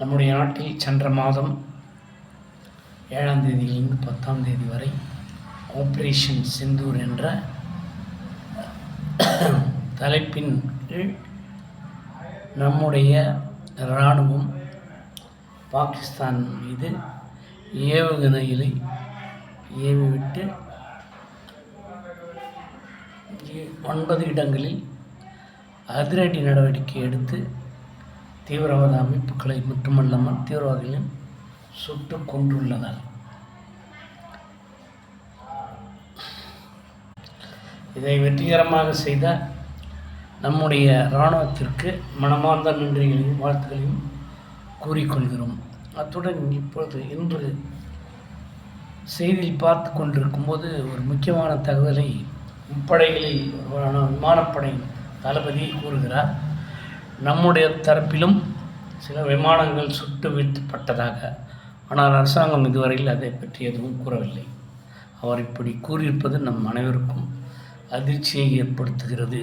நம்முடைய நாட்டில் சென்ற மாதம் ஏழாம் தேதியிலிருந்து பத்தாம் தேதி வரை ஆப்ரேஷன் சிந்தூர் என்ற தலைப்பின் கீழ் நம்முடைய இராணுவம் பாகிஸ்தான் மீது ஏவுகணைகளை ஏவிவிட்டு ஒன்பது இடங்களில் அதிரடி நடவடிக்கை எடுத்து தீவிரவாத அமைப்புகளை மட்டுமல்லாமல் தீவிரவாதிகளையும் சுட்டு கொண்டுள்ளனர் இதை வெற்றிகரமாக செய்த நம்முடைய இராணுவத்திற்கு மனமார்ந்த நன்றிகளையும் வாழ்த்துக்களையும் கூறிக்கொள்கிறோம். அத்துடன் இப்பொழுது இன்று செய்தியில் பார்த்து கொண்டிருக்கும் போது ஒரு முக்கியமான தகவலை முப்படைகளில் ஒருவரான விமானப்படை தளபதி கூறுகிறார். நம்முடைய தரப்பிலும் சில விமானங்கள் சுட்டு வீழ்த்தப்பட்டதாக ஆனால் அரசாங்கம் இதுவரையில் அதை பற்றி எதுவும் கூறவில்லை. அவர் இப்படி கூறியிருப்பது நம் அனைவருக்கும் அதிர்ச்சியை ஏற்படுத்துகிறது.